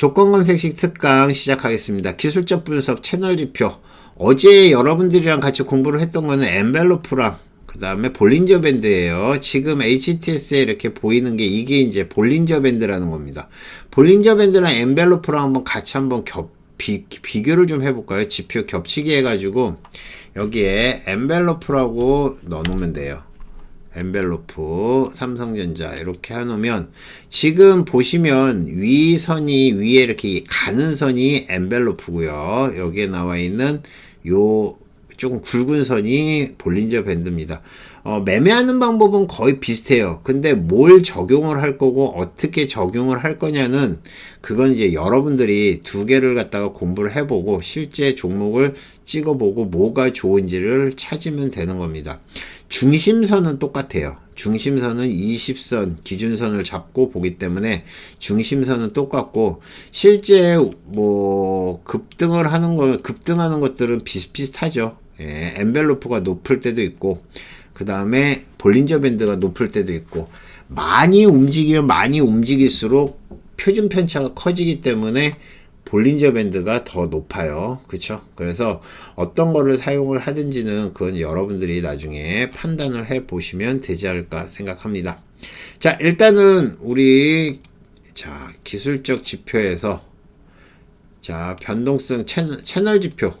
조건 검색식 특강 시작하겠습니다. 기술적 분석 채널 지표. 어제 여러분들이랑 같이 공부를 했던 거는 엔벨로프랑 그 다음에 볼린저 밴드예요. 지금 HTS에 이렇게 보이는 게 이게 이제 볼린저 밴드라는 겁니다. 볼린저 밴드랑 엔벨로프랑 한번 같이 한번 겹 비, 비교를 좀 해볼까요? 지표 겹치기 해가지고 여기에 엔벨로프라고 넣어놓으면 돼요. 엔벨로프 삼성전자 이렇게 해놓으면 지금 보시면 위 선이 위에 이렇게 가는 선이 엔벨로프고요. 여기에 나와 있는 요 조금 굵은 선이 볼린저 밴드입니다. 어, 매매하는 방법은 거의 비슷해요. 근데 뭘 적용을 할 거고 어떻게 적용을 할 거냐는 그건 이제 여러분들이 두 개를 갖다가 공부를 해보고 실제 종목을 찍어보고 뭐가 좋은지를 찾으면 되는 겁니다. 중심선은 똑같아요. 중심선은 20선 기준선을 잡고 보기 때문에 중심선은 똑같고 실제 뭐 급등을 하는 거 급등하는 것들은 비슷비슷하죠. 예, 엔벨로프가 높을 때도 있고 그 다음에 볼린저 밴드가 높을 때도 있고 많이 움직이면 많이 움직일수록 표준 편차가 커지기 때문에 볼린저 밴드가 더 높아요. 그쵸? 그래서 어떤 거를 사용을 하든지는 그건 여러분들이 나중에 판단을 해 보시면 되지 않을까 생각합니다. 자, 일단은 우리 자, 기술적 지표에서 자, 변동성 채널, 채널 지표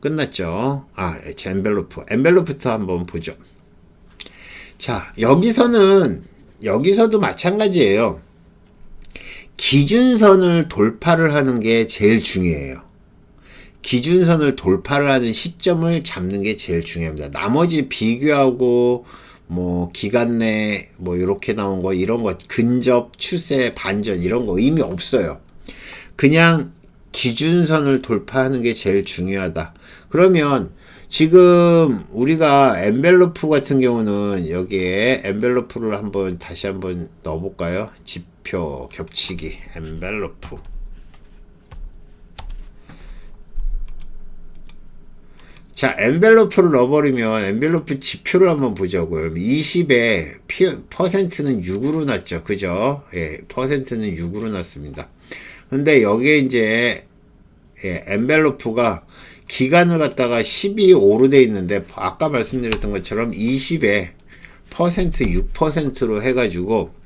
끝났죠. 아, 엔벨로프. 엔벨로프부터 한번 보죠. 자, 여기서는, 여기서도 마찬가지예요. 기준선을 돌파를 하는 게 제일 중요해요. 기준선을 돌파를 하는 시점을 잡는 게 제일 중요합니다. 나머지 비교하고, 뭐, 기간 내, 뭐, 이렇게 나온 거, 이런 거, 근접, 추세, 반전, 이런 거 의미 없어요. 그냥 기준선을 돌파하는 게 제일 중요하다. 그러면 지금 우리가 엔벨로프 같은 경우는 여기에 엔벨로프를 한번 다시 한번 넣어볼까요? 지표 겹치기 엔벨로프 자, 엔벨로프를 넣어버리면 엔벨로프 지표를 한번 보자고요. 20에 퍼센트는 6으로 났죠. 그죠? 예, 퍼센트는 6으로 났습니다. 근데 여기에 이제 예, 엔벨로프가 기간을 갖다가 12호로 돼 있는데 아까 말씀드렸던 것처럼 20에 퍼센트 6%로 해가지고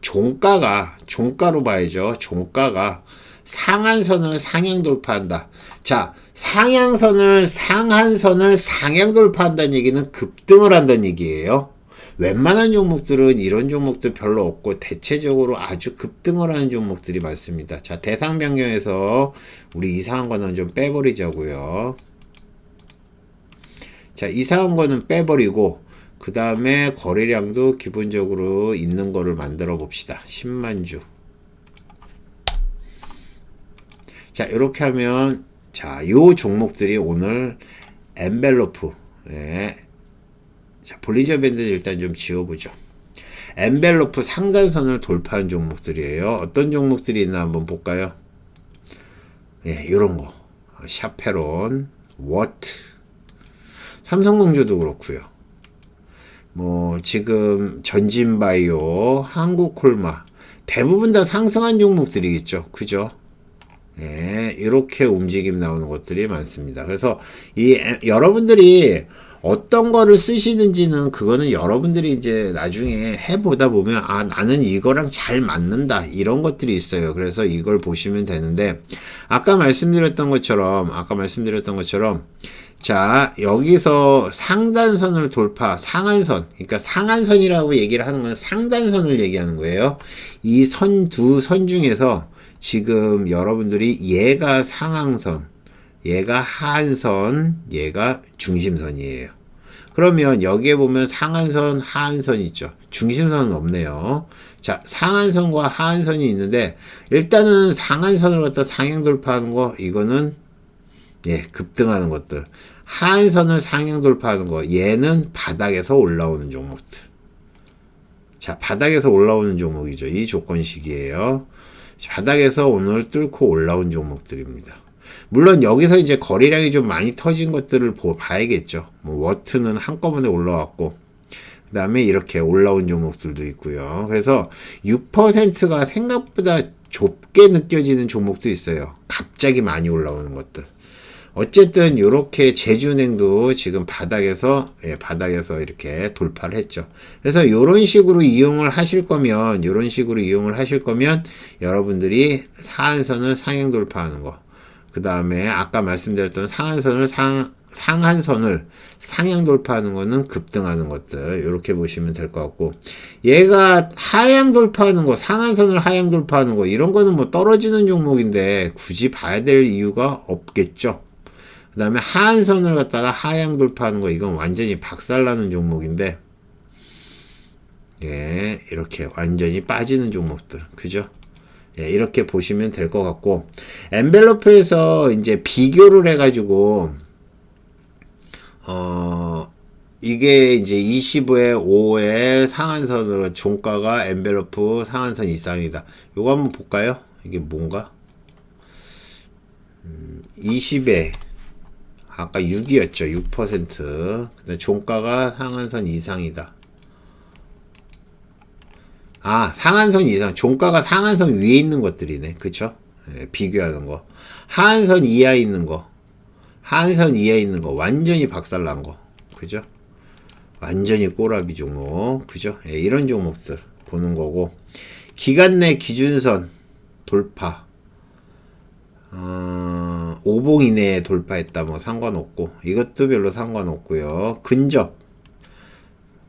종가가 종가로 봐야죠. 종가가 상한선을 상향 돌파한다. 자, 상향선을 상한선을 상향 돌파한다는 얘기는 급등을 한다는 얘기예요. 웬만한 종목들은 이런 종목들 별로 없고 대체적으로 아주 급등을 하는 종목들이 많습니다. 자, 대상 변경에서 우리 이상한 거는 좀 빼버리자고요. 자, 이상한 거는 빼버리고 그 다음에 거래량도 기본적으로 있는 거를 만들어 봅시다. 10만 주. 자, 이렇게 하면 자, 요 종목들이 오늘 엔벨로프 예, 자, 볼리저 밴드는 일단 좀 지워 보죠. 엔벨로프 상단선을 돌파한 종목들이에요. 어떤 종목들이 있나 한번 볼까요? 예, 요런 거. 샤페론, 워트, 삼성공조도 그렇고요. 뭐 지금 전진바이오, 한국콜마 대부분 다 상승한 종목들이겠죠. 그죠? 예, 이렇게 움직임 나오는 것들이 많습니다. 그래서 이 여러분들이 어떤 거를 쓰시는지는 그거는 여러분들이 이제 나중에 해보다 보면 아 나는 이거랑 잘 맞는다 이런 것들이 있어요. 그래서 이걸 보시면 되는데 아까 말씀드렸던 것처럼 아까 말씀드렸던 것처럼 자 여기서 상단선을 돌파 상한선. 그러니까 상한선이라고 얘기를 하는 건 상단선을 얘기하는 거예요. 이 선 두선 중에서 지금 여러분들이 얘가 상한선 얘가 하한선, 얘가 중심선이에요. 그러면 여기에 보면 상한선, 하한선 있죠. 중심선은 없네요. 자, 상한선과 하한선이 있는데 일단은 상한선을 갖다 상향 돌파하는 거 이거는 예, 급등하는 것들. 하한선을 상향 돌파하는 거 얘는 바닥에서 올라오는 종목들. 자, 바닥에서 올라오는 종목이죠. 이 조건식이에요. 바닥에서 오늘 뚫고 올라온 종목들입니다. 물론 여기서 이제 거래량이 좀 많이 터진 것들을 보, 봐야겠죠. 뭐 워트는 한꺼번에 올라왔고 그 다음에 이렇게 올라온 종목들도 있고요. 그래서 6%가 생각보다 좁게 느껴지는 종목도 있어요. 갑자기 많이 올라오는 것들. 어쨌든 이렇게 제주은행도 지금 바닥에서 예, 바닥에서 이렇게 돌파를 했죠. 그래서 이런 식으로 이용을 하실 거면 이런 식으로 이용을 하실 거면 여러분들이 하한선을 상향 돌파하는 거. 그 다음에 아까 말씀드렸던 상한선을 상 상한선을 상향 돌파하는 거는 급등하는 것들 이렇게 보시면 될 것 같고 얘가 하향 돌파하는 거 상한선을 하향 돌파하는 거 이런 거는 뭐 떨어지는 종목인데 굳이 봐야 될 이유가 없겠죠. 그 다음에 하한선을 갖다가 하향 돌파하는 거 이건 완전히 박살나는 종목인데 예 이렇게 완전히 빠지는 종목들 그죠? 예, 이렇게 보시면 될 것 같고 엔벨로프에서 이제 비교를 해가지고 어 이게 이제 25에 5의 상한선으로 종가가 엔벨로프 상한선 이상이다. 요거 한번 볼까요? 이게 뭔가? 음, 20에 아까 6이었죠. 6%. 근데 종가가 상한선 이상이다. 아, 상한선 이상. 종가가 상한선 위에 있는 것들이네. 그쵸? 예, 비교하는 거. 하한선 이하에 있는 거. 하한선 이하에 있는 거. 완전히 박살난 거. 그죠? 완전히 꼬라비 종목. 그죠? 예, 이런 종목들 보는 거고. 기간 내 기준선 돌파. 어, 5봉 이내에 돌파했다. 뭐 상관없고. 이것도 별로 상관없고요. 근접.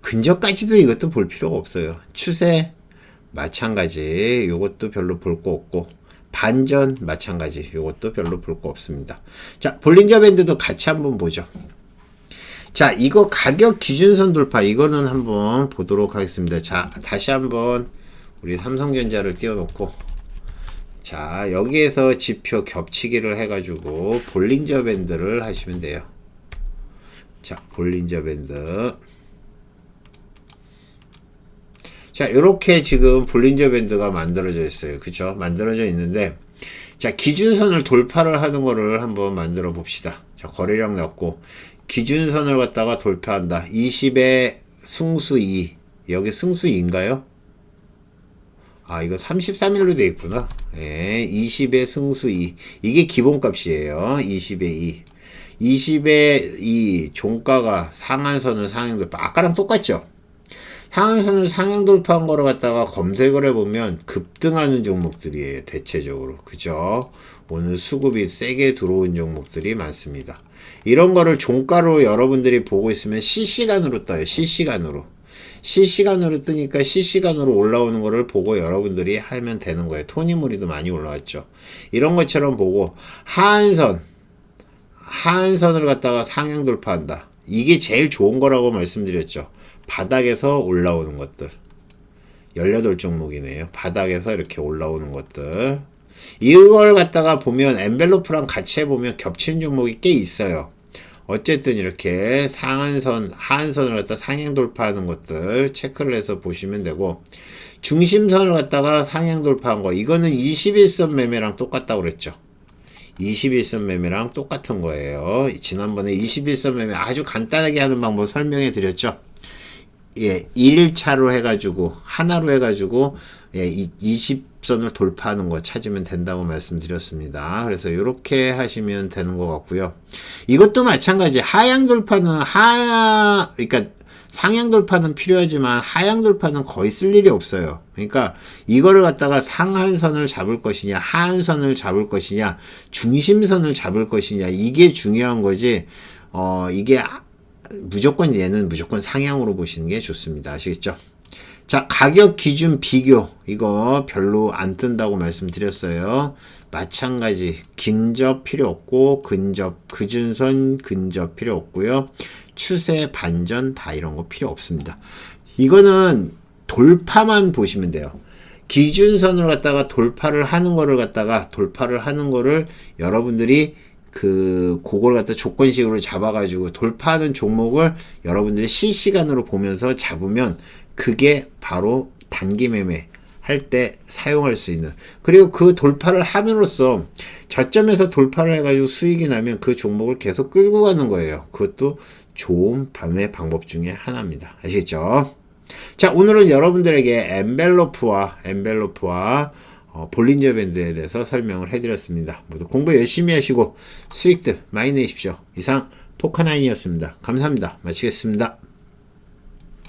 근접까지도 이것도 볼 필요가 없어요. 추세 마찬가지. 요것도 별로 볼 거 없고. 반전 마찬가지. 요것도 별로 볼 거 없습니다. 자, 볼린저 밴드도 같이 한번 보죠. 자, 이거 가격 기준선 돌파. 이거는 한번 보도록 하겠습니다. 자, 다시 한번 우리 삼성전자를 띄워놓고. 자, 여기에서 지표 겹치기를 해가지고 볼린저 밴드를 하시면 돼요. 자, 볼린저 밴드. 자, 이렇게 지금 볼린저 밴드가 만들어져 있어요. 그쵸? 만들어져 있는데, 자, 기준선을 돌파를 하는 거를 한번 만들어 봅시다. 자, 거래량 넣고, 기준선을 갖다가 돌파한다. 20에 승수 2. 여기 승수 2인가요? 아, 이거 33일로 돼 있구나. 예, 20에 승수 2. 이게 기본값이에요. 20에 2. 20에 2 종가가 상한선을 상향 돌파. 아까랑 똑같죠? 상한선을 상향 돌파한 거를 갖다가 검색을 해보면 급등하는 종목들이에요. 대체적으로. 그죠? 오늘 수급이 세게 들어온 종목들이 많습니다. 이런 거를 종가로 여러분들이 보고 있으면 실시간으로 떠요. 실시간으로. 실시간으로 뜨니까 실시간으로 올라오는 거를 보고 여러분들이 하면 되는 거예요. 토니무리도 많이 올라왔죠. 이런 것처럼 보고 하한선, 하한선을 갖다가 상향 돌파한다. 이게 제일 좋은 거라고 말씀드렸죠. 바닥에서 올라오는 것들. 18종목이네요. 바닥에서 이렇게 올라오는 것들. 이걸 갖다가 보면 엔벨로프랑 같이 해보면 겹치는 종목이 꽤 있어요. 어쨌든 이렇게 상한선, 하한선을 갖다 상향 돌파하는 것들 체크를 해서 보시면 되고, 중심선을 갖다가 상향 돌파한 거, 이거는 21선 매매랑 똑같다고 그랬죠. 21선 매매랑 똑같은 거예요. 지난번에 21선 매매 아주 간단하게 하는 방법 설명해 드렸죠. 예, 1차로 해가지고, 하나로 해가지고, 예, 20선을 돌파하는 거 찾으면 된다고 말씀드렸습니다. 그래서 이렇게 하시면 되는 것 같고요. 이것도 마찬가지. 하향 돌파는 하, 그러니까 상향 돌파는 필요하지만 하향 돌파는 거의 쓸 일이 없어요. 그러니까 이거를 갖다가 상한선을 잡을 것이냐, 하한선을 잡을 것이냐, 중심선을 잡을 것이냐, 이게 중요한 거지. 어, 이게 무조건 얘는 무조건 상향으로 보시는 게 좋습니다. 아시겠죠? 자, 가격 기준 비교. 이거 별로 안 뜬다고 말씀드렸어요. 마찬가지. 근접 필요 없고, 근접, 그준선 근접 필요 없고요. 추세, 반전 다 이런 거 필요 없습니다. 이거는 돌파만 보시면 돼요. 기준선을 갖다가 돌파를 하는 거를 갖다가 돌파를 하는 거를 여러분들이 그 그걸 갖다 조건식으로 잡아가지고 돌파하는 종목을 여러분들이 실시간으로 보면서 잡으면 그게 바로 단기 매매 할 때 사용할 수 있는 그리고 그 돌파를 함으로써 저점에서 돌파를 해가지고 수익이 나면 그 종목을 계속 끌고 가는 거예요. 그것도 좋은 밤의 방법 중에 하나입니다. 아시겠죠? 자 오늘은 여러분들에게 엔벨로프와 엔벨로프와 어, 볼린저 밴드에 대해서 설명을 해드렸습니다. 모두 공부 열심히 하시고 수익들 많이 내십시오. 이상 포카나인이었습니다. 감사합니다. 마치겠습니다.